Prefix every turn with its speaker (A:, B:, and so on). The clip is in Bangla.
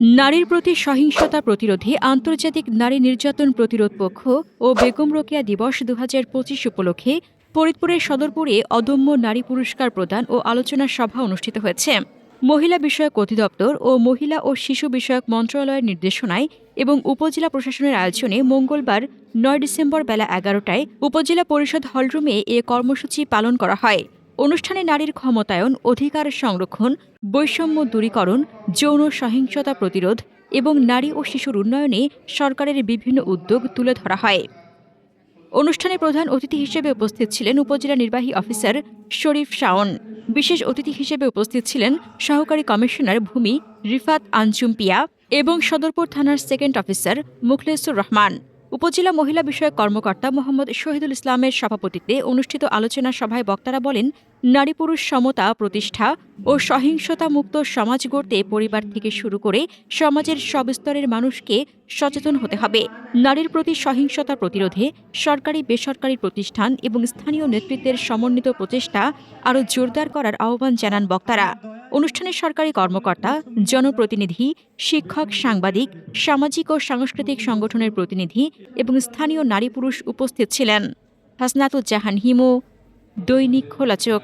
A: নারীর প্রতি সহিংসতা প্রতিরোধে আন্তর্জাতিক নারী নির্যাতন প্রতিরোধ পক্ষ ও বেগম রোকেয়া দিবস দুহাজার পঁচিশ উপলক্ষে ফরিদপুরের সদরপুরে অদম্য নারী পুরস্কার প্রদান ও আলোচনা সভা অনুষ্ঠিত হয়েছে। মহিলা বিষয়ক অধিদপ্তর ও মহিলা ও শিশু বিষয়ক মন্ত্রণালয়ের নির্দেশনায় এবং উপজেলা প্রশাসনের আয়োজনে মঙ্গলবার নয় ডিসেম্বর বেলা এগারোটায় উপজেলা পরিষদ হলরুমে এ কর্মসূচি পালন করা হয়। অনুষ্ঠানে নারীর ক্ষমতায়ন, অধিকার সংরক্ষণ, বৈষম্য দূরীকরণ, যৌন সহিংসতা প্রতিরোধ এবং নারী ও শিশুর উন্নয়নে সরকারের বিভিন্ন উদ্যোগ তুলে ধরা হয়। অনুষ্ঠানে প্রধান অতিথি হিসেবে উপস্থিত ছিলেন উপজেলা নির্বাহী অফিসার শরীফ শাওন। বিশেষ অতিথি হিসেবে উপস্থিত ছিলেন সহকারী কমিশনার ভূমি রিফাত আঞ্জুম পিয়া এবং সদরপুর থানার সেকেন্ড অফিসার মুখলেসুর রহমান। উপজেলা মহিলা বিষয়ক কর্মকর্তা মোহাম্মদ শহীদুল ইসলামের সভাপতিত্বে অনুষ্ঠিত আলোচনা সভায় বক্তারা বলেন, নারী পুরুষ সমতা, প্রতিষ্ঠা ও সহিংসতা মুক্ত সমাজ গড়তে পরিবার থেকে শুরু করে সমাজের সব স্তরের মানুষকে সচেতন হতে হবে। নারীর প্রতি সহিংসতা প্রতিরোধে সরকারি, বেসরকারি প্রতিষ্ঠান এবং স্থানীয় নেতৃত্বের সমন্বিত প্রচেষ্টা আরও জোরদার করার আহ্বান জানান বক্তারা। অনুষ্ঠানে সরকারি কর্মকর্তা, জনপ্রতিনিধি, শিক্ষক, সাংবাদিক, সামাজিক ও সাংস্কৃতিক সংগঠনের প্রতিনিধি এবং স্থানীয় নারী পুরুষ উপস্থিত ছিলেন। হাসনাতুজ্জাহান হিমু, দৈনিক খোলা চোখ